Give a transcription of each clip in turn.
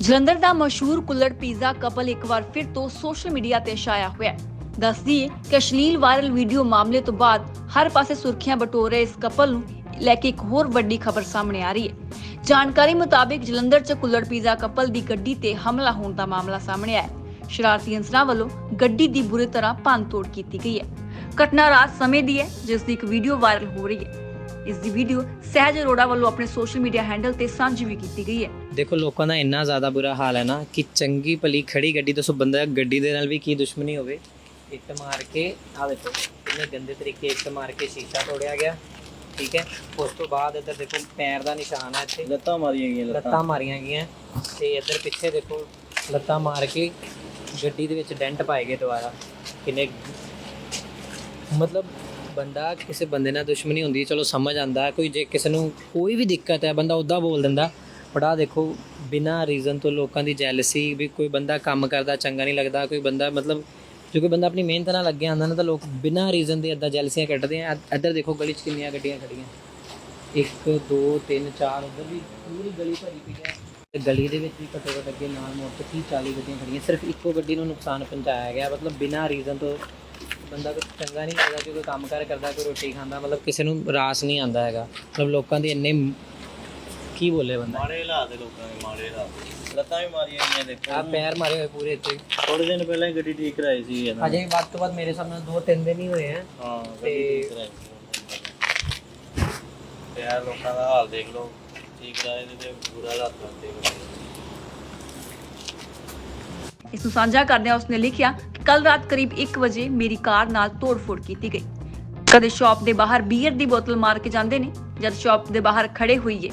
ਜਲੰਧਰ ਦਾ ਮਸ਼ਹੂਰ ਕੁੱਲੜ pizza couple ਇੱਕ ਵਾਰ ਫਿਰ ਤੋਂ ਸੋਸ਼ਲ ਮੀਡੀਆ ਤੇ ਛਾਇਆ ਹੋਇਆ ਹੈ। ਦੱਸਦੀ ਹੈ ਕਿ ਅਸ਼ਲੀਲ ਵਾਇਰਲ ਵੀਡੀਓ ਮਾਮਲੇ ਤੋਂ ਬਾਅਦ ਹਰ ਪਾਸੇ ਸੁਰਖੀਆਂ ਬਟੋਰ ਰਹੇ ਇਸ ਕਪਲ ਨੂੰ ਲੈ ਕੇ ਇੱਕ ਹੋਰ ਵੱਡੀ ਖਬਰ ਸਾਹਮਣੇ ਆ ਰਹੀ ਹੈ। ਜਾਣਕਾਰੀ ਮੁਤਾਬਿਕ ਜਲੰਧਰ 'ਚ ਕੁੱਲੜ ਪੀਜ਼ਾ ਕਪਲ ਦੀ ਗੱਡੀ ਤੇ ਹਮਲਾ ਹੋਣ ਦਾ ਮਾਮਲਾ ਸਾਹਮਣੇ ਆਇਆ ਹੈ। ਸ਼ਰਾਰਤੀ ਅੰਸਰਾਂ ਵੱਲੋਂ ਗੱਡੀ ਦੀ ਬੁਰੀ ਤਰ੍ਹਾਂ ਭੰਨਤੋੜ ਕੀਤੀ ਗਈ ਹੈ। ਘਟਨਾ ਰਾਤ ਸਮੇਂ ਦੀ ਹੈ, ਜਿਸ ਦੀ ਇੱਕ ਵੀਡੀਓ ਵਾਇਰਲ ਹੋ ਰਹੀ ਹੈ। ਇਸ ਦੀ ਵੀਡੀਓ ਸਹਿਜ ਅਰੋੜਾ ਵੱਲੋਂ ਆਪਣੇ ਸੋਸ਼ਲ ਮੀਡੀਆ ਹੈਂਡਲ ਤੇ ਸਾਂਝੀ ਵੀ ਕੀਤੀ ਗਈ ਹੈ। ਦੇਖੋ ਲੋਕਾਂ ਦਾ ਇੰਨਾ ਜ਼ਿਆਦਾ ਬੁਰਾ ਹਾਲ ਹੈ ਨਾ ਕਿ ਚੰਗੀ ਭਲੀ ਖੜੀ ਗੱਡੀ ਦੱਸੋ ਬੰਦਾ ਗੱਡੀ ਦੇ ਨਾਲ ਵੀ ਕੀ ਦੁਸ਼ਮਣੀ ਹੋਵੇ? ਇੱਟ ਮਾਰ ਕੇ ਆ ਦੇਖੋ ਕਿੰਨੇ ਗੰਦੇ ਤਰੀਕੇ ਇੱਟ ਮਾਰ ਕੇ ਸ਼ੀਸ਼ਾ ਤੋੜਿਆ ਗਿਆ ਠੀਕ ਹੈ? ਉਸ ਤੋਂ ਬਾਅਦ ਇੱਧਰ ਦੇਖੋ ਪੈਰ ਦਾ ਨਿਸ਼ਾਨ ਹੈ ਇੱਥੇ। ਲੱਤਾਂ ਮਾਰੀਆਂ ਗਈਆਂ ਲੱਤਾਂ ਮਾਰੀਆਂ ਗਈਆਂ। ਤੇ ਇੱਧਰ ਪਿੱਛੇ ਦੇਖੋ ਲੱਤਾਂ ਮਾਰ ਕੇ ਗੱਡੀ ਦੇ ਵਿੱਚ ਡੈਂਟ ਪਾਏ ਗਏ ਦੁਬਾਰਾ। ਕਿੰਨੇ ਮਤਲਬ ਬੰਦਾ ਕਿਸੇ ਬੰਦੇ ਨਾਲ ਦੁਸ਼ਮਣੀ ਹੁੰਦੀ ਹੈ, ਚਲੋ ਸਮਝ ਆਂਦਾ ਕੋਈ ਜੇ ਕਿਸੇ ਨੂੰ ਕੋਈ ਵੀ ਦਿੱਕਤ ਹੈ ਬੰਦਾ ਉੱਦਾਂ ਬੋਲ ਦਿੰਦਾ। ਬਟ ਆਹ ਦੇਖੋ ਬਿਨਾਂ ਰੀਜ਼ਨ ਤੋਂ ਲੋਕਾਂ ਦੀ ਜੈਲਸੀ ਵੀ ਕੋਈ ਬੰਦਾ ਕੰਮ ਕਰਦਾ ਚੰਗਾ ਨਹੀਂ ਲੱਗਦਾ ਕੋਈ ਬੰਦਾ ਮਤਲਬ ਜੋ ਕੋਈ ਬੰਦਾ ਆਪਣੀ ਮਿਹਨਤ ਨਾਲ ਲੱਗੇ ਆਂਦਾ ਨਾ ਤਾਂ ਲੋਕ ਬਿਨਾਂ ਰੀਜ਼ਨ ਦੇ ਇਦਾਂ ਜੈਲਸੀਆਂ ਕੱਢਦੇ ਆ। ਇੱਧਰ ਦੇਖੋ ਗਲੀ 'ਚ ਕਿੰਨੀਆਂ ਗੱਡੀਆਂ ਖੜੀਆਂ 1 2 3 4 ਉਧਰ ਵੀ ਪੂਰੀ ਗਲੀ ਭਰੀ ਪਈ ਹੈ। ਤੇ ਗਲੀ ਦੇ ਵਿੱਚ ਵੀ ਘੱਟੋ ਘੱਟ ਅੱਗੇ ਨਾਲ ਮੋੜ ਤੇ 30 40 ਗੱਡੀਆਂ ਖੜੀਆਂ ਸਿਰਫ ਇੱਕੋ ਗੱਡੀ ਨੂੰ ਨੁਕਸਾਨ ਪਹੁੰਚਾਇਆ ਗਿਆ। ਮਤਲਬ ਬਿਨਾਂ ਰੀਜ਼ਨ ਤੋਂ ਬੰਦਾ ਕੋਈ ਚੰਗਾ ਨਹੀਂ ਲੱਗਦਾ ਕਿ ਕੋਈ ਕੰਮ ਕਾਰ ਕਰਦਾ ਕੋਈ ਰੋਟੀ ਖਾਂਦਾ ਮਤਲਬ ਕਿਸੇ ਨੂੰ ਰਾਸ ਨਹੀਂ ਆਂਦਾ ਹੈਗਾ। ਮਤਲਬ ਲੋਕਾਂ ਦੇ ਇੰਨੇ ਕੀ ਬੋਲੇ ਬੰਦਾ? ਮਾੜੇ ਹਾਲਾਤ ਦੇ ਲੋਕਾਂ ਦੇ ਮਾੜੇ ਹਾਲਾਤ ਲੱਤਾਂ ਵੀ ਮਾਰੀਆਂ ਗਈਆਂ ਦੇਖੋ। ਆ ਪੈਰ ਮਾਰੇ ਹੋਏ ਪੂਰੇ ਇੱਥੇ। ਥੋੜੇ ਦਿਨ ਪਹਿਲਾਂ ਹੀ ਗੱਡੀ ਠੀਕ ਕਰਾਈ ਸੀ ਇਹਨਾਂ ਨੇ। ਅਜੇ ਵੱਧ ਤੋਂ ਵੱਧ ਮੇਰੇ ਸਾਹਮਣੇ ਦੋ ਤਿੰਨ ਦਿਨ ਹੀ ਹੋਏ ਆ। ਹਾਂ ਤੇ- ਗੱਡੀ ਠੀਕ ਕਰਾਈ ਸੀ ਤੇ ਯਾਰ ਲੋਕਾਂ ਦਾ ਹਾਲ ਦੇਖ ਲਓ। ਠੀਕ ਕਰਾਏ ਦੇ ਤੇ ਬੁਰਾ ਹਾਲਾਤ ਕਰਦੇ ਇਸ ਨੂੰ ਸਾਂਝਾ ਕਰਦਿਆਂ ਉਸਨੇ ਲਿਖਿਆ ਕੱਲ ਰਾਤ ਕਰੀਬ 1 ਵਜੇ ਮੇਰੀ ਕਾਰ ਨਾਲ ਤੋੜਫੋੜ ਕੀਤੀ ਗਈ। ਕਦੇ ਸ਼ਾਪ ਦੇ ਬਾਹਰ ਬੀਅਰ ਦੀ ਬੋਤਲ ਮਾਰ ਕੇ ਜਾਂਦੇ ਨੇ, ਜਦ ਸ਼ਾਪ ਦੇ ਬਾਹਰ ਖੜੇ ਹੋਈਏ।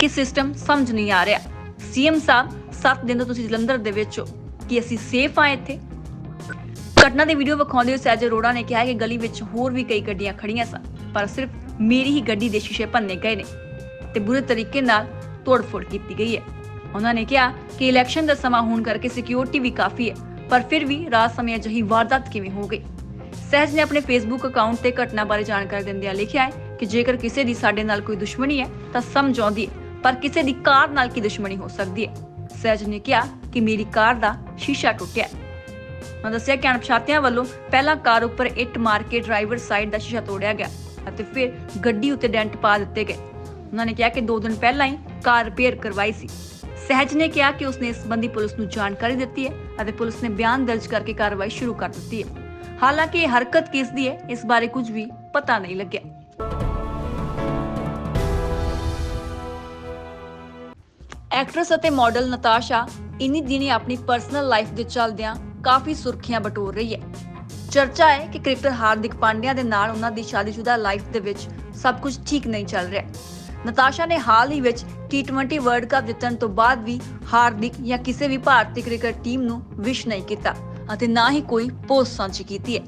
ਕਿ ਸਿਸਟਮ ਸਮਝ ਨਹੀਂ ਆ ਰਿਹਾ? ਸੀਐਮ ਸਾਹਿਬ 7 ਦਿਨ ਤੋਂ ਤੁਸੀਂ ਜਲੰਧਰ ਦੇ ਵਿੱਚ ਹੋ। ਕਿ ਅਸੀਂ ਸੇਫ ਆ ਇੱਥੇ? ਘਟਨਾ ਦੀ ਵੀਡੀਓ ਵਿਖਾਉਂਦੇ ਹੋਏ ਸਹਿਜ ਅਰੋੜਾ ਨੇ ਕਿਹਾ ਕਿ ਗਲੀ ਵਿੱਚ ਹੋਰ ਵੀ ਕਈ ਗੱਡੀਆਂ ਖੜੀਆਂ ਸਨ, ਪਰ ਸਿਰਫ ਮੇਰੀ ਹੀ ਗੱਡੀ ਦੇ ਸ਼ੀਸ਼ੇ ਭੰਨੇ ਗਏ ਨੇ ਤੇ ਬੁਰੇ ਤਰੀਕੇ ਨਾਲ ਤੋੜਫੋੜ ਕੀਤੀ ਗਈ ਹੈ। ਉਹਨਾਂ ਨੇ ਕਿਹਾ ਕਿ ਇਲੈਕਸ਼ਨ ਦਾ ਸਮਾਂ ਹੋਣ ਕਰਕੇ ਸਿਕਿਉਰਿਟੀ ਵੀ ਕਾਫੀ ਹੈ। ਪਰ ਫਿਰ ਵੀ ਰਾਤ ਸਮੇਂ ਅਜਿਹੀ ਵਾਰਦਾਤ ਕਿਵੇਂ ਹੋ ਗਈ? ਸਹਿਜ ਨੇ ਆਪਣੇ ਫੇਸਬੁੱਕ ਅਕਾਊਂਟ ਤੇ ਘਟਨਾ ਬਾਰੇ ਜਾਣਕਾਰੀ ਦਿੰਦਿਆਂ ਲਿਖਿਆ ਹੈ ਕਿ ਜੇਕਰ ਕਿਸੇ ਦੀ ਸਾਡੇ ਨਾਲ ਕੋਈ ਦੁਸ਼ਮਣੀ ਹੈ, ਤਾਂ ਸਮਝ ਆਉਂਦੀ ਹੈ, ਪਰ ਕਿਸੇ ਦੀ ਕਾਰ ਨਾਲ ਕੀ ਦੁਸ਼ਮਣੀ ਹੋ ਸਕਦੀ ਹੈ? ਸਹਿਜ ਨੇ ਕਿਹਾ ਕਿ ਮੇਰੀ ਕਾਰ ਦਾ ਸ਼ੀਸ਼ਾ ਟੁੱਟਿਆ। ਉਹਨਾਂ ਦੱਸਿਆ ਕਿ ਅਣਪਛਾਤਿਆਂ ਵੱਲੋਂ ਪਹਿਲਾਂ ਕਾਰ ਉੱਪਰ ਇੱਟ ਮਾਰ ਕੇ ਡਰਾਈਵਰ ਸਾਈਡ ਦਾ ਸ਼ੀਸ਼ਾ ਤੋੜਿਆ ਗਿਆ ਅਤੇ ਫਿਰ ਗੱਡੀ ਉੱਤੇ ਡੈਂਟ ਪਾ ਦਿੱਤੇ ਗਏ। ਉਹਨਾਂ ਨੇ ਕਿਹਾ ਕਿ 2 ਦਿਨ ਪਹਿਲਾਂ ਹੀ ਕਾਰ ਰਿਪੇਅਰ ਕਰਵਾਈ ਸੀ। ਸਹਿਜ ਨੇ ਕਿਹਾ ਕਿ ਉਸਨੇ ਇਸ ਸੰਬੰਧੀ ਪੁਲਿਸ ਨੂੰ ਜਾਣਕਾਰੀ ਦਿੱਤੀ ਹੈ ਅਤੇ ਪੁਲਿਸ ਨੇ ਬਿਆਨ ਦਰਜ ਕਰਕੇ ਕਾਰਵਾਈ ਸ਼ੁਰੂ ਕਰ ਦਿੱਤੀ ਹੈ। ਹਾਲਾਂਕਿ ਇਹ ਹਰਕਤ ਕਿਸ ਦੀ ਹੈ, ਇਸ ਬਾਰੇ ਕੁਝ ਵੀ ਪਤਾ ਨਹੀਂ ਲੱਗਿਆ। ਐਕਟਰੈਸ ਅਤੇ ਮਾਡਲ ਨਤਾਸ਼ਾ ਇਨੀ ਦਿਨੀ ਆਪਣੀ ਪਰਸਨਲ ਲਾਈਫ ਦੇ ਚੱਲਦਿਆਂ ਕਾਫੀ ਸੁਰਖੀਆਂ ਬਟੋਰ ਰਹੀ ਹੈ। ਚਰਚਾ ਹੈ ਕਿ ਕ੍ਰਿਕਟਰ ਹਾਰਦਿਕ ਪਾਂਡਿਆ ਦੇ ਨਾਲ ਉਹਨਾਂ ਦੀ ਸ਼ਾਦੀशुदा ਲਾਈਫ ਦੇ ਵਿੱਚ ਸਭ ਕੁਝ ਠੀਕ ਨਹੀਂ ਚੱਲ ਰਿਹਾ। ਨਤਾਸ਼ਾ ਨੇ ਹਾਲ ਹੀ ਵਿੱਚ T20 ਵਰਲਡ ਕੱਪ ਜਿੱਤਣ ਤੋਂ ਬਾਅਦ ਵੀ ਹਾਰਦਿਕ ਜਾਂ ਕਿਸੇ ਵੀ ਭਾਰਤੀ ਕ੍ਰਿਕਟ ਟੀਮ ਨੂੰ ਵਿਸ਼ ਨਹੀਂ ਕੀਤਾ ਅਤੇ ਨਾ ਹੀ ਕੋਈ ਪੋਸਟ ਸਾਂਝੀ ਕੀਤੀ ਹੈ।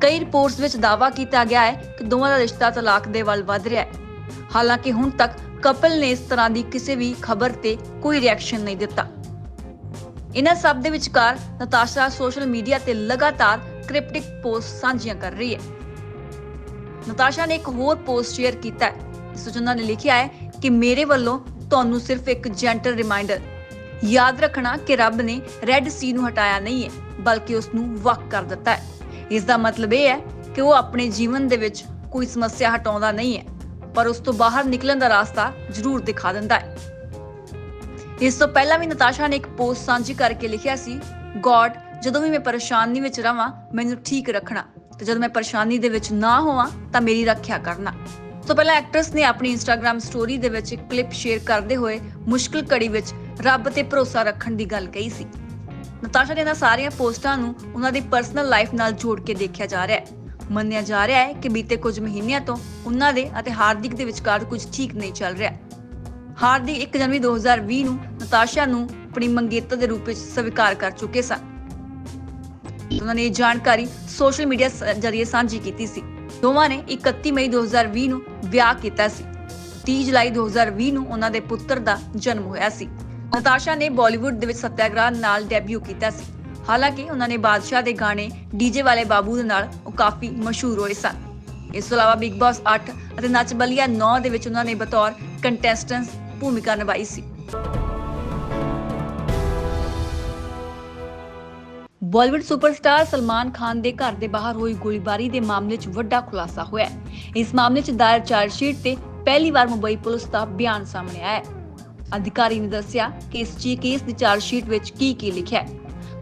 ਕਈ ਰਿਪੋਰਟਸ ਵਿੱਚ ਦਾਅਵਾ ਕੀਤਾ ਗਿਆ ਹੈ ਕਿ ਦੋਵਾਂ ਦਾ ਰਿਸ਼ਤਾ ਤਲਾਕ ਦੇ ਵੱਲ ਵੱਧ ਰਿਹਾ ਹੈ। ਹਾਲਾਂਕਿ ਹੁਣ ਤੱਕ ਕਪਲ ਨੇ ਇਸ ਤਰ੍ਹਾਂ ਦੀ ਕਿਸੇ ਵੀ ਖਬਰ ਤੇ ਕੋਈ ਰਿਐਕਸ਼ਨ ਨਹੀਂ ਦਿੱਤਾ। ਇਹਨਾਂ ਸਭ ਦੇ ਵਿਚਕਾਰ ਨਤਾਸ਼ਾ ਸੋਸ਼ਲ ਮੀਡੀਆ ਤੇ ਲਗਾਤਾਰ ਕ੍ਰਿਪਟਿਕ ਪੋਸਟ ਸਾਂਝੀਆਂ ਕਰ ਰਹੀ ਹੈ। ਨਤਾਸ਼ਾ ਨੇ ਇੱਕ ਹੋਰ ਪੋਸਟ ਸ਼ੇਅਰ ਕੀਤਾ ਹੈ, ਜਿਸ ਨੇ ਲਿਖਿਆ ਹੈ ਕਿ ਮੇਰੇ ਵੱਲੋਂ ਤੁਹਾਨੂੰ ਸਿਰਫ ਇੱਕ ਜੈਂਟਲ ਰਿਮਾਈਂਡਰ ਯਾਦ ਰੱਖਣਾ ਕਿ ਰੱਬ ਨੇ ਰੈੱਡ ਸੀ ਨੂੰ ਹਟਾਇਆ ਨਹੀਂ ਹੈ, ਬਲਕਿ ਉਸ ਨੂੰ ਵੱਖ ਕਰ ਦਿੱਤਾ ਹੈ। ਇਸ ਦਾ ਮਤਲਬ ਇਹ ਹੈ ਕਿ ਉਹ ਆਪਣੇ ਜੀਵਨ ਦੇ ਵਿੱਚ ਕੋਈ ਸਮੱਸਿਆ ਹਟਾਉਂਦਾ ਨਹੀਂ ਹੈ, ਪਰ ਉਸ ਤੋਂ ਬਾਹਰ ਨਿਕਲਣ ਦਾ ਰਾਸਤਾ ਜ਼ਰੂਰ ਦਿਖਾ ਦਿੰਦਾ ਹੈ। ਇਸ ਤੋਂ ਪਹਿਲਾਂ ਵੀ ਨਤਾਸ਼ਾ ਨੇ ਇੱਕ ਪੋਸਟ ਸਾਂਝੀ ਕਰਕੇ ਲਿਖਿਆ ਸੀ ਗੋਡ ਜਦੋਂ ਵੀ ਮੈਂ ਪਰੇਸ਼ਾਨੀ ਵਿੱਚ ਰਵਾਂ, ਮੈਨੂੰ ਠੀਕ ਰੱਖਣਾ। ਤੇ ਜਦੋਂ ਮੈਂ ਪਰੇਸ਼ਾਨੀ ਦੇ ਵਿੱਚ ਨਾ ਹੋਵਾਂ, ਤਾਂ ਮੇਰੀ ਰੱਖਿਆ ਕਰਨਾ। ਤੋਂ ਪਹਿਲਾਂ ਐਕਟਰਸ ਨੇ ਆਪਣੀ ਇੰਸਟਾਗ੍ਰam ਸਟੋਰੀ ਦੇ ਵਿੱਚ ਇੱਕ ਕਲਿੱਪ ਸ਼ੇਅਰ ਕਰਦੇ ਹੋਏ ਮੁਸ਼ਕਲ ਘੜੀ ਵਿੱਚ ਰੱਬ ਤੇ ਭਰੋਸਾ ਰੱਖਣ ਦੀ ਗੱਲ ਕਹੀ ਸੀ। ਨਤਾਸ਼ਾ ਦੇ ਇਹਨਾਂ ਸਾਰੀਆਂ ਪੋਸਟਾਂ ਨੂੰ ਉਹਨਾਂ ਦੀ ਪਰਸਨਲ ਲਾਈਫ ਨਾਲ ਜੋੜ ਕੇ ਦੇਖਿਆ ਜਾ ਰਿਹਾ ਹੈ। ਮੰਨਿਆ ਜਾ ਰਿਹਾ ਹੈ ਕਿ ਬੀਤੇ ਕੁਝ ਮਹੀਨਿਆਂ ਤੋਂ ਉਹਨਾਂ ਦੇ ਅਤੇ ਹਾਰਦਿਕ ਦੇ ਵਿਚਕਾਰ ਕੁਝ ਠੀਕ ਨਹੀਂ ਚੱਲ ਰਿਹਾ। ਹਾਰਦਿਕ 1 ਜਨਵਰੀ 2020 ਨੂੰ ਨਤਾਸ਼ਾ ਨੂੰ ਆਪਣੀ ਮੰਗੇਤਰ ਦੇ ਰੂਪ ਵਿੱਚ ਸਵੀਕਾਰ ਕਰ ਚੁੱਕੇ ਸਨ। ਉਹਨਾਂ ਨੇ ਇਹ ਜਾਣਕਾਰੀ ਸੋਸ਼ਲ ਮੀਡੀਆ ਜ਼ਰੀਏ ਸਾਂਝੀ ਕੀਤੀ ਸੀ। ਦੋਵਾਂ ਨੇ 31 ਮਈ 2020 ਨੂੰ ਵਿਆਹ ਕੀਤਾ ਸੀ। 30 ਜੁਲਾਈ 2020 ਨੂੰ ਉਹਨਾਂ ਦੇ ਪੁੱਤਰ ਦਾ ਜਨਮ ਹੋਇਆ ਸੀ। ਨਤਾਸ਼ਾ ਨੇ ਬਾਲੀਵੁੱਡ ਦੇ ਵਿੱਚ ਸੱਤਿਆਗ੍ਰਹ ਨਾਲ ਡੈਬਿਊ ਕੀਤਾ ਸੀ। ਹਾਲਾਂਕਿ ਉਹਨਾਂ ਨੇ ਬਾਦਸ਼ਾਹ ਦੇ ਗਾਣੇ ਡੀਜੇ ਵਾਲੇ ਬਾਬੂ ਦੇ ਨਾਲ ਉਹ ਕਾਫੀ ਮਸ਼ਹੂਰ ਹੋਏ ਸਨ। ਇਸ ਤੋਂ ਇਲਾਵਾ ਬਿਗ ਬਾਸ 8 ਅਤੇ ਨੱਚ ਬਲੀਆ 9 ਦੇ ਵਿੱਚ ਉਹਨਾਂ ਨੇ ਬਤੌਰ ਕੰਟੈਸਟੈਂਟਸ ਭੂਮਿਕਾ ਨਿਭਾਈ ਸੀ। ਬਾਲੀਵੁੱਡ ਸੁਪਰਸਟਾਰ ਸਲਮਾਨ ਖਾਨ ਦੇ ਘਰ ਦੇ ਬਾਹਰ ਹੋਈ ਗੋਲੀਬਾਰੀ ਦੇ ਮਾਮਲੇ 'ਚ ਵੱਡਾ ਖੁਲਾਸਾ ਹੋਇਆ ਹੈ। ਇਸ ਮਾਮਲੇ 'ਚ ਦਾਇਰ ਚਾਰਜ ਸ਼ੀਟ ਤੇ ਪਹਿਲੀ ਵਾਰ ਮੁੰਬਈ ਪੁਲਿਸ ਦਾ ਬਿਆਨ ਸਾਹਮਣੇ ਆਇਆ ਹੈ। ਅਧਿਕਾਰੀ ਨੇ ਦੱਸਿਆ ਕਿ ਇਸ ਜੀ ਕੇਸ ਦੀ ਚਾਰਜ ਸ਼ੀਟ ਵਿੱਚ ਕੀ ਕੀ ਲਿਖਿਆ ਹੈ।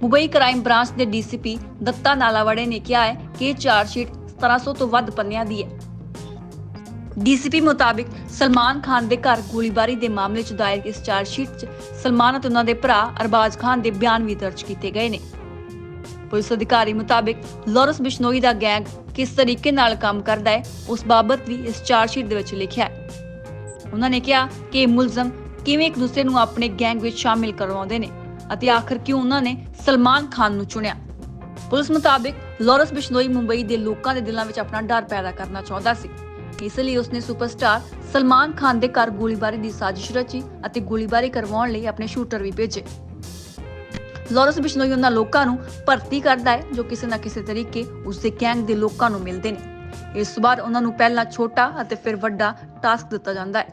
ਮੁੰਬਈ ਕ੍ਰਾਈਮ ਬ੍ਰਾਂਚ ਦੇ ਡੀਸੀਪੀ ਦੱਤਾ ਨਾਲਾਵੜੇ ਨੇ ਕਿਹਾ ਹੈ ਕਿ ਚਾਰਜ ਸ਼ੀਟ 1700 ਤੋਂ ਵੱਧ ਪੰਨਿਆਂ ਦੀ ਹੈ। ਡੀਸੀਪੀ ਮੁਤਾਬਿਕ ਸਲਮਾਨ ਖਾਨ ਦੇ ਘਰ ਗੋਲੀਬਾਰੀ ਦੇ ਮਾਮਲੇ 'ਚ ਦਾਇਰ ਇਸ ਚਾਰਜ ਸ਼ੀਟ 'ਚ ਸਲਮਾਨ ਅਤੇ ਉਹਨਾਂ ਦੇ ਭਰਾ ਅਰਬਾਜ਼ ਖਾਨ ਦੇ ਬਿਆਨ ਵੀ ਦਰਜ ਕੀਤੇ ਗਏ ਨੇ। ਪੁਲਿਸ ਅਧਿਕਾਰੀ ਮੁਤਾਬਿਕ ਲਾਰੈਂਸ ਬਿਸ਼ਨੋਈ ਦਾ ਗੈਂਗ ਕਿਸ ਤਰੀਕੇ ਨਾਲ ਕੰਮ ਕਰਦਾ ਹੈ, ਉਸ ਬਾਬਤ ਵੀ ਇਸ ਚਾਰਜ ਦੇ ਵਿੱਚ ਲਿਖਿਆ ਹੈ। ਉਹਨਾਂ ਨੇ ਕਿਹਾ ਕਿ ਮੁਲਜ਼ਮ ਕਿਵੇਂ ਇੱਕ ਦੂਸਰੇ ਨੂੰ ਆਪਣੇ ਗੈਂਗ ਵਿੱਚ ਸ਼ਾਮਿਲ ਕਰਵਾਉਂਦੇ ਨੇ ਅਤੇ ਆਖਰ ਕਿਉਂ ਉਹਨਾਂ ਨੇ ਸਲਮਾਨ ਖਾਨ ਨੂੰ ਚੁਣਿਆ। ਪੁਲਿਸ ਮੁਤਾਬਿਕ ਲਾਰੈਂਸ ਬਿਸ਼ਨੋਈ ਮੁੰਬਈ ਦੇ ਲੋਕਾਂ ਦੇ ਦਿਲਾਂ ਵਿੱਚ ਆਪਣਾ ਡਰ ਪੈਦਾ ਕਰਨਾ ਚਾਹੁੰਦਾ ਸੀ। ਇਸ ਲਈ ਉਸਨੇ ਸੁਪਰਸਟਾਰ ਸਲਮਾਨ ਖਾਨ ਦੇ ਘਰ ਗੋਲੀਬਾਰੀ ਦੀ ਸਾਜ਼ਿਸ਼ ਰਚੀ ਅਤੇ ਗੋਲੀਬਾਰੀ ਕਰਵਾਉਣ ਲਈ ਆਪਣੇ ਸ਼ੂਟਰ ਵੀ ਭੇਜੇ। ਲਾਰੈਂਸ ਬਿਸ਼ਨੋਈ ਉਹਨਾਂ ਲੋਕਾਂ ਨੂੰ ਭਰਤੀ ਕਰਦਾ ਹੈ, ਜੋ ਕਿਸੇ ਨਾ ਕਿਸੇ ਤਰੀਕੇ ਉਸਦੇ ਗੈਂਗ ਦੇ ਲੋਕਾਂ ਨੂੰ ਮਿਲਦੇ ਨੇ। ਇਸ ਤੋਂ ਬਾਅਦ ਉਹਨਾਂ ਨੂੰ ਪਹਿਲਾਂ ਛੋਟਾ ਅਤੇ ਫਿਰ ਵੱਡਾ ਟਾਸਕ ਦਿੱਤਾ ਜਾਂਦਾ ਹੈ।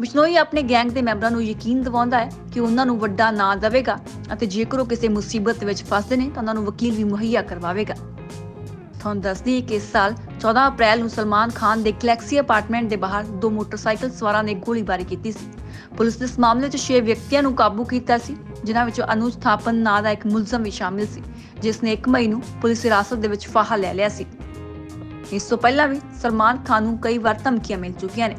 ਬਿਸ਼ਨੋਈ ਆਪਣੇ ਗੈਂਗ ਦੇ ਮੈਂਬਰਾਂ ਨੂੰ ਯਕੀਨ ਦਿਵਾਉਂਦਾ ਹੈ ਕਿ ਉਹਨਾਂ ਨੂੰ ਵੱਡਾ ਨਾਂ ਦੇਵੇਗਾ ਅਤੇ ਜੇਕਰ ਉਹ ਕਿਸੇ ਮੁਸੀਬਤ ਵਿੱਚ ਫਸਦੇ ਨੇ ਤਾਂ ਉਹਨਾਂ ਨੂੰ ਵਕੀਲ ਵੀ ਮੁਹੱਈਆ ਕਰਵਾਵੇਗਾ। ਤੁਹਾਨੂੰ ਦੱਸ ਕਿ ਇਸ ਸਾਲ 14 ਅਪ੍ਰੈਲ ਨੂੰ ਸਲਮਾਨ ਖਾਨ ਦੇ ਗਲੈਕਸੀ ਅਪਾਰਟਮੈਂਟ ਦੇ ਬਾਹਰ ਦੋ ਮੋਟਰਸਾਈਕਲ ਸਵਾਰਾਂ ਨੇ ਗੋਲੀਬਾਰੀ ਕੀਤੀ ਸੀ। ਪੁਲਿਸ ਨੇ ਇਸ ਮਾਮਲੇ 'ਚ 6 ਵਿਅਕਤੀਆਂ ਨੂੰ ਕਾਬੂ ਕੀਤਾ ਸੀ, ਜਿਨ੍ਹਾਂ ਵਿੱਚੋਂ ਅਨੁਜ ਥਾਪਨ ਨਾਂ ਦਾ ਇੱਕ ਮੁਲਜ਼ਮ ਵੀ ਸ਼ਾਮਿਲ ਸੀ, ਜਿਸ ਨੇ 1 ਮਈ ਨੂੰ ਪੁਲਿਸ ਹਿਰਾਸਤ ਦੇ ਵਿੱਚ ਫਾਹਾ ਲੈ ਲਿਆ ਸੀ। ਇਸ ਤੋਂ ਪਹਿਲਾਂ ਵੀ ਸਲਮਾਨ ਖਾਨ ਨੂੰ ਕਈ ਵਾਰ ਧਮਕੀਆਂ ਮਿਲ ਚੁੱਕੀਆਂ ਨੇ।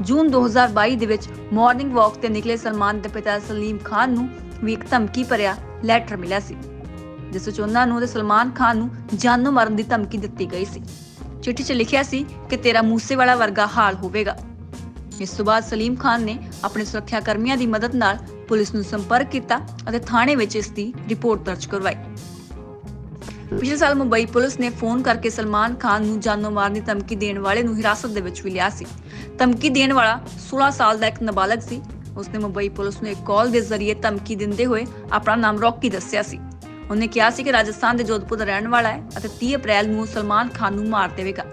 ਜੂਨ 2022 ਦੇ ਵਿੱਚ ਮਾਰਨਿੰਗ ਵਾਕ ਤੇ ਨਿਕਲੇ ਸਲਮਾਨ ਦੇ ਪਿਤਾ ਸਲੀਮ ਖਾਨ ਨੂੰ ਵੀ ਇੱਕ ਧਮਕੀ ਭਰਿਆ ਲੈਟਰ ਮਿਲਿਆ ਸੀ। ਜਿਸ ਵਿੱਚ ਉਹਨਾਂ ਨੂੰ ਤੇ ਸਲਮਾਨ ਖਾਨ ਨੂੰ ਜਾਨੋਂ ਮਾਰਨ ਦੀ ਧਮਕੀ ਦਿੱਤੀ ਗਈ ਸੀ। ਚਿੱਠੀ 'ਚ ਲਿਖਿਆ ਸੀ ਕਿ ਤੇਰਾ ਮੂਸੇਵਾਲਾ ਵਰਗਾ ਹਾਲ ਹੋਵੇਗਾ। ਇਸ ਤੋਂ ਬਾਅਦ ਸਲੀਮ ਖਾਨ ਨੇ ਆਪਣੇ ਸੁਰੱਖਿਆ ਕਰਮੀਆਂ ਦੀ ਮਦਦ ਨਾਲ ਪੁਲਿਸ ਨੂੰ ਸੰਪਰਕ ਕੀਤਾ ਅਤੇ ਥਾਣੇ ਵਿੱਚ ਇਸ ਦੀ ਰਿਪੋਰਟ ਦਰਜ ਕਰਵਾਈ। ਪਿਛਲੇ ਸਾਲ ਮੁੰਬਈ ਪੁਲਿਸ ਨੇ ਫੋਨ ਕਰਕੇ ਸਲਮਾਨ ਖਾਨ ਨੂੰ ਜਾਨੋਂ ਮਾਰਨ ਦੀ ਧਮਕੀ ਦੇਣ ਵਾਲੇ ਨੂੰ ਹਿਰਾਸਤ ਦੇ ਵਿੱਚ ਵੀ ਲਿਆ ਸੀ। ਧਮਕੀ ਦੇਣ ਵਾਲਾ 16 ਸਾਲ ਦਾ ਇੱਕ ਨਾਬਾਲਗ ਸੀ। ਉਸਨੇ ਮੁੰਬਈ ਪੁਲਿਸ ਨੂੰ ਇੱਕ ਕਾਲ ਦੇ ਜ਼ਰੀਏ ਧਮਕੀ ਦਿੰਦੇ ਹੋਏ ਆਪਣਾ ਨਾਮ ਰੌਕੀ ਦੱਸਿਆ ਸੀ। ਉਹਨੇ ਕਿਹਾ ਸੀ ਕਿ ਰਾਜਸਥਾਨ ਦੇ ਜੋਧਪੁਰ ਦਾ ਰਹਿਣ ਵਾਲਾ ਹੈ ਅਤੇ 30 ਅਪ੍ਰੈਲ ਨੂੰ ਸਲਮਾਨ ਖਾਨ ਨੂੰ ਮਾਰ ਦੇਵੇਗਾ।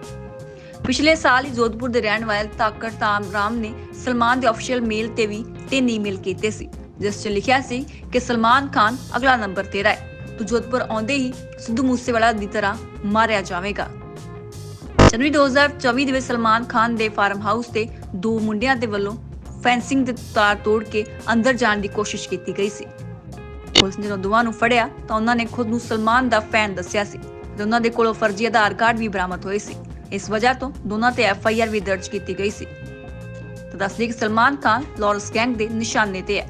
ਪਿਛਲੇ ਸਾਲ ਹੀ ਜੋਧਪੁਰ ਦੇ ਰਹਿਣ ਵਾਲੇ ਤਾਕਰ ਤਾਮ ਨੇ ਸਲਮਾਨ ਦੇ ਅਫੀਸ਼ੀਅਲ ਮੇਲ ਤੇ ਵੀ ਤਿੰਨ ਈਮੇਲ ਕੀਤੇ ਸੀ, ਜਿਸ 'ਚ ਲਿਖਿਆ ਸੀ ਕਿ ਸਲਮਾਨ ਖਾਨ ਅਗਲਾ ਨੰਬਰ ਤੇਰਾ ਹੈ ਤੂੰ ਜੋਧਪੁਰ ਆਉਂਦੇ ਹੀ ਸਿੱਧੂ ਮੂਸੇਵਾਲਾ ਦੀ ਤਰ੍ਹਾਂ ਮਾਰਿਆ ਜਾਵੇਗਾ। ਜਨਵਰੀ 2024 ਦੇ ਵਿੱਚ ਸਲਮਾਨ ਖਾਨ ਦੇ ਫਾਰਮ ਹਾਊਸ ਤੇ ਦੋ ਮੁੰਡਿਆਂ ਦੇ ਵੱਲੋਂ ਫੈਂਸਿੰਗ ਦੇ ਤਾਰ ਤੋੜ ਕੇ ਅੰਦਰ ਜਾਣ ਦੀ ਕੋਸ਼ਿਸ਼ ਕੀਤੀ ਗਈ ਸੀ। ਪੁਲਿਸ ਨੇ ਜਦੋਂ ਦੋਵਾਂ ਨੂੰ ਫੜਿਆ ਤਾਂ ਉਹਨਾਂ ਨੇ ਖੁਦ ਨੂੰ ਸਲਮਾਨ ਦਾ ਫੈਨ ਦੱਸਿਆ ਸੀ ਤੇ ਉਹਨਾਂ ਦੇ ਕੋਲੋਂ ਫਰਜ਼ੀ ਆਧਾਰ ਕਾਰਡ ਵੀ ਬਰਾਮਦ ਹੋਏ ਸੀ। ਇਸ ਵਜ੍ਹਾ ਤੋਂ ਦੋਨਾਂ ਤੇ ਐਫ ਆਈ ਆਰ ਵੀ ਦਰਜ ਕੀਤੀ ਗਈ ਸੀ। ਤਾਂ ਦੱਸਦੇ ਕਿ ਸਲਮਾਨ ਖਾਨ ਲਾਰੈਂਸ ਗੈਂਗ ਦੇ ਨਿਸ਼ਾਨੇ ਤੇ ਹੈ।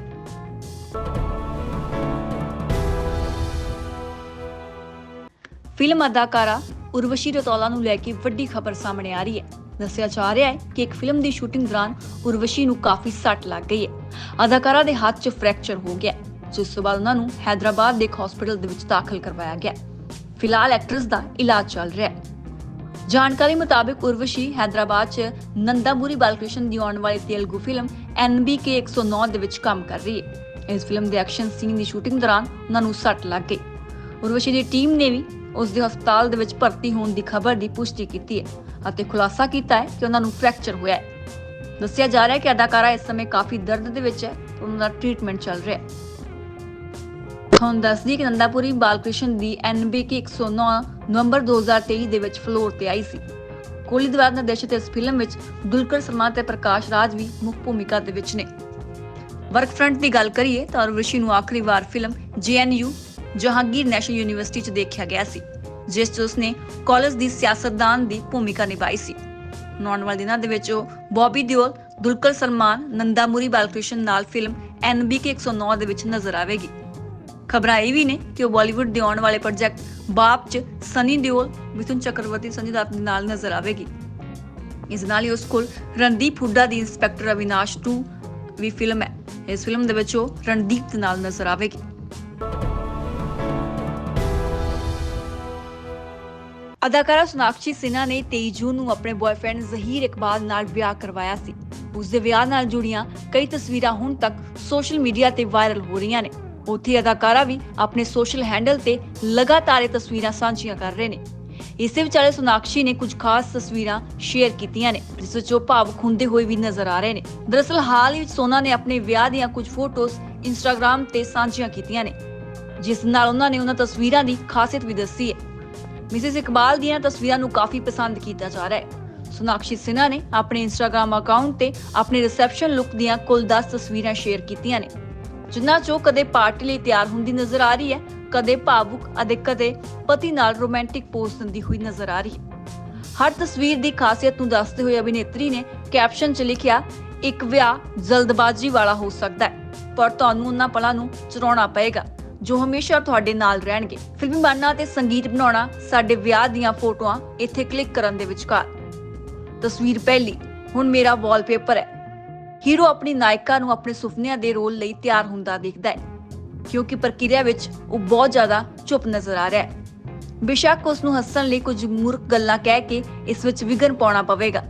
ਫਿਲਮ ਅਦਾਕਾਰਾ ਉਰਵਸ਼ੀ ਰਤੌਲਾ ਨੂੰ ਲੈ ਕੇ ਵੱਡੀ ਖਬਰ ਸਾਹਮਣੇ ਆ ਰਹੀ ਹੈ। ਦੱਸਿਆ ਜਾ ਰਿਹਾ ਹੈ ਕਿ ਇੱਕ ਫਿਲਮ ਦੀ ਸ਼ੂਟਿੰਗ ਦੌਰਾਨ ਉਰਵਸ਼ੀ ਨੂੰ ਕਾਫੀ ਸੱਟ ਲੱਗ ਗਈ ਹੈ। ਅਦਾਕਾਰਾ ਦੇ ਹੱਥ 'ਚ ਫ੍ਰੈਕਚਰ ਹੋ ਗਿਆ ਜਿਸ ਤੋਂ ਬਾਅਦ ਉਹਨਾਂ ਨੂੰ ਹੈਦਰਾਬਾਦ ਦੇ ਇੱਕ ਹਸਪੀਟਲ ਦੇ ਵਿੱਚ ਦਾਖਲ ਕਰਵਾਇਆ ਗਿਆ। ਫਿਲਹਾਲ ਐਕਟਰਸ ਦਾ ਇਲਾਜ ਚੱਲ ਰਿਹਾ ਹੈ। ਜਾਣਕਾਰੀ ਮੁਤਾਬਕ ਉਰਵਸ਼ੀ ਹੈਦਰਾਬਾਦ 'ਚ ਨੰਦਾਮੁਰੀ ਬਾਲਕ੍ਰਿਸ਼ਨ ਦੀ ਆਉਣ ਵਾਲੀ ਤੇਲਗੂ ਫਿਲਮ NBK 109 ਦੇ ਵਿੱਚ ਕੰਮ ਕਰ ਰਹੀ ਹੈ। ਇਸ ਫਿਲਮ ਦੇ ਐਕਸ਼ਨ ਸੀਨ ਦੀ ਸ਼ੂਟਿੰਗ ਦੌਰਾਨ ਉਹਨਾਂ ਨੂੰ ਸੱਟ ਲੱਗ ਗਈ। ਉਰਵਸ਼ੀ ਦੀ ਟੀਮ ਨੇ ਵੀ ਉਸ ਦੇ ਹਸਪਤਾਲ ਦੇ ਵਿੱਚ ਭਰਤੀ ਹੋਣ ਦੀ ਖਬਰ ਦੀ ਪੁਸ਼ਟੀ ਕੀਤੀ ਹੈ ਅਤੇ ਖੁਲਾਸਾ ਕੀਤਾ ਹੈ ਕਿ ਉਹਨਾਂ ਨੂੰ ਫ੍ਰੈਕਚਰ ਹੋਇਆ ਹੈ। ਦੱਸਿਆ ਜਾ ਰਿਹਾ ਹੈ ਕਿ ਅਦਾਕਾਰਾ ਇਸ ਸਮੇਂ ਕਾਫੀ ਦਰਦ ਦੇ ਵਿੱਚ ਹੈ ਉਹਨਾਂ ਦਾ ਟ੍ਰੀਟਮੈਂਟ ਚੱਲ ਰਿਹਾ ਹੈ। ਤੁਹਾਨੂੰ ਦੱਸ ਦਈਏ ਕਿ ਨੰਦਾਪੁਰੀ ਬਾਲਕ੍ਰਿਸ਼ਨ ਦੀ NBK 109 ਨਵੰਬਰ 2023 ਦੇ ਵਿੱਚ ਫਲੋਰ ਤੇ ਆਈ ਸੀ। ਕੋਲੀ ਦੁਆਰਾ ਨਿਰਦੇਸ਼ਿਤ ਇਸ ਫਿਲਮ ਵਿੱਚ ਦੁਲਕਰ ਸਲਮਾਨ ਤੇ ਪ੍ਰਕਾਸ਼ ਰਾਜ ਵੀ ਮੁੱਖ ਭੂਮਿਕਾ ਦੇ ਵਿੱਚ ਨੇ। ਵਰਕ ਫਰੰਟ ਦੀ ਗੱਲ ਕਰੀਏ ਤਾਂ ਰਿਸ਼ੀ ਨੂੰ ਆਖਰੀ ਵਾਰ film JNU Jahangir national university 'ਚ ਦੇਖਿਆ ਗਿਆ ਸੀ, ਜਿਸ 'ਚ ਉਸਨੇ ਕਾਲਜ ਦੀ ਸਿਆਸਤਦਾਨ ਦੀ ਭੂਮਿਕਾ ਨਿਭਾਈ ਸੀ। ਨੌਨ ਵਾਲੇ ਦਿਨਾਂ ਦੇ ਵਿੱਚ ਉਹ ਬੌਬੀ ਦਿਓਲ, ਦੁਲਕਰ ਸਲਮਾਨ, ਨੰਦਾਮੁਰੀ ਬਾਲਕ੍ਰਿਸ਼ਨ ਨਾਲ ਫਿਲਮ NBK 109 ਦੇ ਵਿੱਚ ਨਜ਼ਰ ਆਵੇਗੀ। ਖਬਰਾਂ ਇਹ ਵੀ ਨੇ ਕਿ ਉਹ ਬਾਲੀਵੁੱਡ ਦੇ ਆਉਣ ਵਾਲੇ ਪ੍ਰੋਜੈਕਟ ਬਾਪ 'ਚ ਸਨੀ ਦਿਓਲ, ਮਿਥੁਨ ਚੱਕਰਵਰਤੀ ਸੰਜੇ ਦੱਤ ਦੇ ਨਾਲ ਨਜ਼ਰ ਆਵੇਗੀ। ਇਸ ਨਾਲ ਹੀ ਉਸ ਕੋਲ ਰਣਦੀਪ ਹੁੱਡਾ ਦੀ ਇੰਸਪੈਕਟਰ ਅਵਿਨਾਸ਼ 2 ਵੀ ਫਿਲਮ ਹੈ। ਇਸ ਫਿਲਮ ਦੇ ਵਿੱਚ ਉਹ ਰਣਦੀਪ ਦੇ ਨਾਲ ਨਜ਼ਰ ਆਵੇਗੀ। ਅਦਾਕਾਰਾ ਸੋਨਾਕਸ਼ੀ ਸਿਨਹਾ ਨੇ 23 ਜੂਨ ਨੂੰ ਆਪਣੇ ਬॉयਫ੍ਰੈਂਡ ਜ਼ਹੀਰ ਇਕਬਾਲ ਨਾਲ ਵਿਆਹ ਕਰਵਾਇਆ ਸੀ। ਉਸ ਦੇ ਵਿਆਹ ਨਾਲ ਜੁੜੀਆਂ ਕਈ ਤਸਵੀਰਾਂ ਹੁਣ ਤੱਕ ਸੋਸ਼ਲ ਮੀਡੀਆ ਤੇ ਵਾਇਰਲ ਹੋ ਰਹੀਆਂ ਨੇ। ਉੱਥੇ ਅਦਾਕਾਰਾ ਵੀ ਆਪਣੇ ਸੋਸ਼ਲ ਹੈਂਡਲ ਤੇ ਲਗਾਤਾਰ ਇਹ ਤਸਵੀਰਾਂ ਸਾਂਝੀਆਂ ਕਰ ਰਹੇ ਨੇ। ਇਸੇ ਵਿਚਾਲੇ ਸੋਨਾਕਸ਼ੀ ਨੇ ਕੁਝ ਖਾਸ ਤਸਵੀਰਾਂ ਸ਼ੇਅਰ ਕੀਤੀਆਂ ਨੇ, ਜਿਸ ਵਿੱਚ ਉਹ ਭਾਵੁਕ ਹੁੰਦੇ ਹੋਏ ਵੀ ਨਜ਼ਰ ਆ ਰਹੇ ਨੇ। ਦਰਅਸਲ ਹਾਲ ਹੀ ਵਿੱਚ ਸੋਨਾ ਨੇ ਆਪਣੇ ਵਿਆਹ ਦੀਆਂ ਕੁਝ ਫੋਟੋਜ਼ ਇੰਸਟਾਗ੍ਰam ਤੇ ਸਾਂਝੀਆਂ ਕੀਤੀਆਂ ਨੇ, ਜਿਸ ਨਾਲ ਉਹਨਾਂ ਨੇ ਉਹਨਾਂ ਤਸਵੀਰਾਂ ਦੀ ਖਾਸੀਅਤ ਵੀ ਦੱਸੀ ਹੈ। ਮਿਸਿਸ ਇਕਬਾਲ ਦੀਆਂ ਤਸਵੀਰਾਂ ਨੂੰ ਕਾਫੀ ਪਸੰਦ ਕੀਤਾ ਜਾ ਰਿਹਾ ਹੈ। ਸੋਨਾਕਸ਼ੀ ਸਿਨਹਾ ਨੇ ਆਪਣੇ ਇੰਸਟਾਗ੍ਰam ਅਕਾਊਂਟ ਤੇ ਆਪਣੇ ਰਿਸੈਪਸ਼ਨ ਲੁੱਕ ਦੀਆਂ ਕੁੱਲ 10 ਤਸਵੀਰਾਂ ਸ਼ੇਅਰ ਕੀਤੀਆਂ ਨੇ। ਜਿਨ੍ਹਾਂ ਚੋਂ ਕਦੇ ਪਾਰਟੀ ਲਈ ਤਿਆਰ ਹੁੰਦੀ ਨਜ਼ਰ ਆ ਰਹੀ ਹੈ, ਕਦੇ ਭਾਵੁਕ ਅਤੇ ਕਦੇ ਪਤੀ ਨਾਲ ਰੋਮਾਂਟਿਕ ਪੋਜ਼ ਦਿੰਦੀ ਹੋਈ ਨਜ਼ਰ ਆ ਰਹੀ ਹੈ। ਹਰ ਤਸਵੀਰ ਦੀ ਖਾਸੀਅਤ ਨੂੰ ਦੱਸਦੇ ਹੋਏ ਅਭਿਨੇਤਰੀ ਨੇ ਕੈਪਸ਼ਨ 'ਚ ਲਿਖਿਆ, ਇੱਕ ਵਿਆਹ ਜਲਦਬਾਜ਼ੀ ਵਾਲਾ ਹੋ ਸਕਦਾ ਹੈ, ਪਰ ਤੁਹਾਨੂੰ ਉਹਨਾਂ ਪਲਾਂ ਨੂੰ ਚੁਰਾਉਣਾ ਪਏਗਾ, ਜੋ ਹਮੇਸ਼ਾ ਤੁਹਾਡੇ ਨਾਲ ਰਹਿਣਗੇ। ਫਿਲਮੀ ਬਣਨਾ ਤੇ ਸੰਗੀਤ ਬਣਾਉਣਾ ਸਾਡੇ ਵਿਆਹ ਦੀਆਂ ਫੋਟੋਆਂ ਇੱਥੇ ਕਲਿੱਕ ਕਰਨ ਦੇ ਵਿਚਕਾਰ। ਤਸਵੀਰ ਪਹਿਲੀ, ਹੁਣ ਮੇਰਾ ਵਾਲਪੇਪਰ ਹੈ। ਹੀਰੋ ਆਪਣੀ ਨਾਇਕਾ ਨੂੰ ਆਪਣੇ ਸੁਪਨਿਆਂ ਦੇ ਰੋਲ ਲਈ ਤਿਆਰ ਹੁੰਦਾ ਦਿਖਦਾ ਹੈ, ਕਿਉਂਕਿ ਪ੍ਰਕਿਰਿਆ ਵਿੱਚ ਉਹ ਬਹੁਤ ਜ਼ਿਆਦਾ ਚੁੱਪ ਨਜ਼ਰ ਆ ਰਿਹਾ ਹੈ। ਬੇਸ਼ੱਕ ਉਸ ਨੂੰ ਹੱਸਣ ਲਈ ਕੁਝ ਮੂਰਖ ਗੱਲਾਂ ਕਹਿ ਕੇ ਇਸ ਵਿੱਚ ਵਿਗਨ ਪਾਉਣਾ ਪਵੇਗਾ।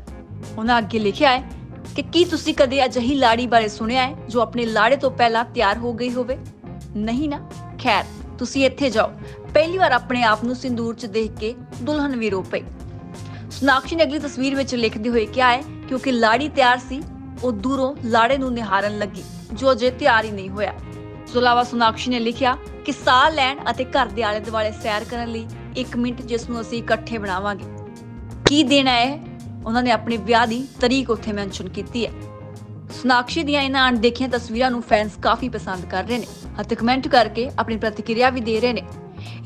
ਉਹਨਾਂ ਅੱਗੇ ਲਿਖਿਆ ਹੈ ਕਿ ਕੀ ਤੁਸੀਂ ਕਦੇ ਅਜਿਹੀ ਲਾੜੀ ਬਾਰੇ ਸੁਣਿਆ ਹੈ ਜੋ ਆਪਣੇ ਲਾੜੇ ਤੋਂ ਪਹਿਲਾਂ ਤਿਆਰ ਹੋ ਗਈ ਹੋਵੇ? ਨਹੀਂ ਨਾ? ਖੈਰ, ਤੁਸੀਂ ਇੱਥੇ ਜਾਓ। ਪਹਿਲੀ ਵਾਰ ਆਪਣੇ ਆਪ ਨੂੰ ਸਿੰਦੂਰ 'ਚ ਦੇਖ ਕੇ ਦੁਲਹਨ ਵੀ ਰੋ ਪਈ ਸੋਨਾਕਸ਼ੀ ਨੇ ਅਗਲੀ ਤਸਵੀਰ ਵਿੱਚ ਲਿਖਦੇ ਹੋਏ ਕਿਹਾ ਹੈ ਕਿਉਂਕਿ ਲਾੜੀ ਤਿਆਰ ਸੀ ਉਹ ਦੂਰੋਂ ਲਾੜੇ ਨੂੰ ਨਿਹਾਰਨ ਲੱਗੀ, ਜੋ ਅਜੇ ਤਿਆਰ ਹੀ ਨਹੀਂ ਹੋਇਆ। ਇਸ ਤੋਂ ਨੇ ਲਿਖਿਆ ਕਿ ਸਾਹ ਲੈਣ ਅਤੇ ਘਰ ਦੇ ਆਲੇ ਦੁਆਲੇ ਸੈਰ ਕਰਨ ਲਈ 1 ਮਿੰਟ ਜਿਸ ਨੂੰ ਅਸੀਂ ਇਕੱਠੇ ਬਣਾਵਾਂਗੇ। ਕੀ ਦੇਣਾ ਹੈ? ਉਹਨਾਂ ਨੇ ਆਪਣੇ ਵਿਆਹ ਦੀ ਤਰੀਕ ਉੱਥੇ ਮੈਂਸ਼ਨ ਕੀਤੀ ਹੈ। ਸੋਨਾਕਸ਼ੀ ਦੀਆਂ ਇਹਨਾਂ ਅਣਦੇਖੀਆਂ ਤਸਵੀਰਾਂ ਨੂੰ ਫੈਨਸ ਕਾਫੀ ਪਸੰਦ ਕਰ ਰਹੇ ਨੇ ਅਤੇ ਕਮੈਂਟ ਕਰਕੇ ਆਪਣੀ ਪ੍ਰਤੀਕਿਰਿਆ ਵੀ ਦੇ ਰਹੇ ਨੇ।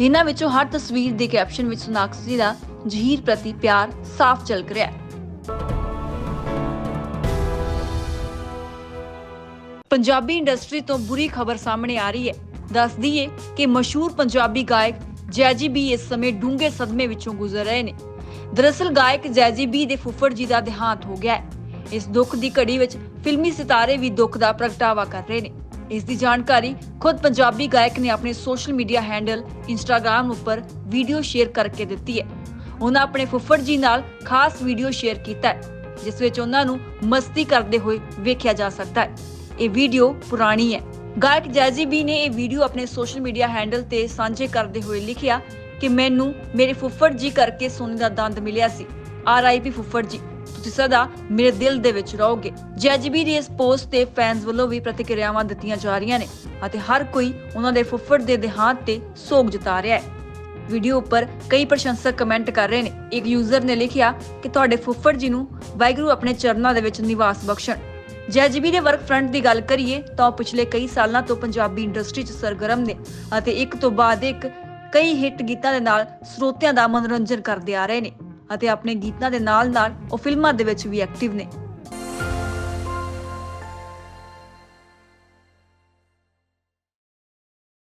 ਇਹਨਾਂ ਵਿੱਚੋਂ ਹਰ ਤਸਵੀਰ ਦੇ ਕੈਪਸ਼ਨ ਵਿੱਚ ਸੋਨਾਕਸ਼ੀ ਦਾ ਜਹੀਰ ਪ੍ਰਤੀ ਪਿਆਰ ਸਾਫ਼ ਝਲਕ ਰਿਹਾ ਹੈ। ਪੰਜਾਬੀ ਇੰਡਸਟਰੀ ਤੋਂ ਬੁਰੀ ਖਬਰ ਸਾਹਮਣੇ ਆ ਰਹੀ ਹੈ। ਦੱਸ ਦਈਏ ਕਿ ਮਸ਼ਹੂਰ ਪੰਜਾਬੀ ਗਾਇਕ ਜੈਜੀ ਬੀ ਇਸ ਸਮੇਂ ਡੂੰਘੇ ਸਦਮੇ ਵਿੱਚੋਂ ਗੁਜ਼ਰ ਰਹੇ ਨੇ। ਦਰਅਸਲ ਗਾਇਕ ਜੈਜੀ ਬੀ ਦੇ ਫੁੱਫੜ ਜੀ ਦਾ ਦੇਹਾਂਤ ਹੋ ਗਿਆ ਹੈ। ਇਸ ਦੁੱਖ ਦੀ ਘੜੀ ਵਿੱਚ ਫਿਲਮੀ ਸਿਤਾਰੇ ਵੀ ਦੁੱਖ ਦਾ ਪ੍ਰਗਟਾਵਾ ਕਰ ਰਹੇ ਨੇ। ਇਸ ਦੀ ਜਾਣਕਾਰੀ ਖੁਦ ਪੰਜਾਬੀ ਗਾਇਕ ਨੇ ਆਪਣੇ ਸੋਸ਼ਲ ਮੀਡੀਆ ਹੈਂਡਲ ਇੰਸਟਾਗ੍ਰam ਉੱਪਰ ਵੀਡੀਓ ਸ਼ੇਅਰ ਕਰਕੇ ਦਿੱਤੀ ਹੈ। ਉਹਨਾਂ ਆਪਣੇ ਫੁੱਫੜ ਜੀ ਨਾਲ ਖਾਸ ਵੀਡੀਓ ਸ਼ੇਅਰ ਕੀਤਾ ਹੈ, ਜਿਸ ਵਿੱਚ ਉਹਨਾਂ ਨੂੰ ਮਸਤੀ ਕਰਦੇ ਹੋਏ ਵੇਖਿਆ ਜਾ ਸਕਦਾ ਹੈ। ਇਹ ਵੀਡੀਓ ਪੁਰਾਣੀ ਹੈ। ਗਾਇਕ ਜੈਜ਼ੀ ਬੀ ਨੇ ਇਹ ਵੀਡੀਓ ਆਪਣੇ ਸੋਸ਼ਲ ਮੀਡੀਆ ਹੈਂਡਲ ਤੇ ਸਾਂਝੇ ਕਰਦੇ ਹੋਏ ਲਿਖਿਆ ਕਿ ਮੈਨੂੰ ਮੇਰੇ ਫੁੱਫੜ ਜੀ ਕਰਕੇ ਸੋਨੇ ਦਾ ਦੰਦ ਮਿਲਿਆ ਸੀ। ਆਰਆਈਪੀ ਫੁੱਫੜ ਜੀ, ਤੁਸੀਂ ਸਦਾ ਮੇਰੇ ਦਿਲ ਦੇ ਵਿੱਚ ਰਹੋਗੇ। ਜੈਜ਼ੀ ਬੀ ਦੀ ਇਸ ਪੋਸਟ ਤੇ ਫੈਨਸ ਵੱਲੋਂ ਵੀ ਪ੍ਰਤੀਕਿਰਿਆਵਾਂ ਦਿੱਤੀਆਂ ਜਾ ਰਹੀਆਂ ਨੇ ਅਤੇ ਹਰ ਕੋਈ ਉਹਨਾਂ ਦੇ ਫੁੱਫੜ ਦੇ ਦੇਹਾਂਤ ਤੇ ਸੋਗ ਜਤਾ ਰਿਹਾ ਹੈ। ਵੀਡੀਓ ਉੱਪਰ ਕਈ ਪ੍ਰਸ਼ੰਸਕ ਕਮੈਂਟ ਕਰ ਰਹੇ ਨੇ। ਇੱਕ ਯੂਜ਼ਰ ਨੇ ਲਿਖਿਆ ਕਿ ਤੁਹਾਡੇ ਫੁੱਫੜ ਜੀ ਨੂੰ ਵਾਹਿਗੁਰੂ ਆਪਣੇ ਚਰਨਾਂ ਦੇ ਵਿੱਚ ਨਿਵਾਸ ਬਖਸ਼ਣ। ਜੈਜੀਬੀ ਦੇ ਵਰਕ ਫਰੰਟ ਦੀ ਗੱਲ ਕਰੀਏ, ਤਾਂ ਉਹ ਪਿਛਲੇ ਕਈ ਸਾਲਾਂ ਤੋਂ ਪੰਜਾਬੀ ਇੰਡਸਟਰੀ 'ਚ ਸਰਗਰਮ ਨੇ ਅਤੇ ਇੱਕ ਤੋਂ ਬਾਅਦ ਇੱਕ ਕਈ ਹਿੱਟ ਗੀਤਾਂ ਦੇ ਨਾਲ ਸਰੋਤਿਆਂ ਦਾ ਮਨੋਰੰਜਨ ਕਰਦੇ ਆ ਰਹੇ ਨੇ ਅਤੇ ਆਪਣੇ ਗੀਤਾਂ ਦੇ ਨਾਲ-ਨਾਲ ਉਹ ਫਿਲਮਾਂ ਦੇ ਵਿੱਚ ਵੀ ਐਕਟਿਵ ਨੇ।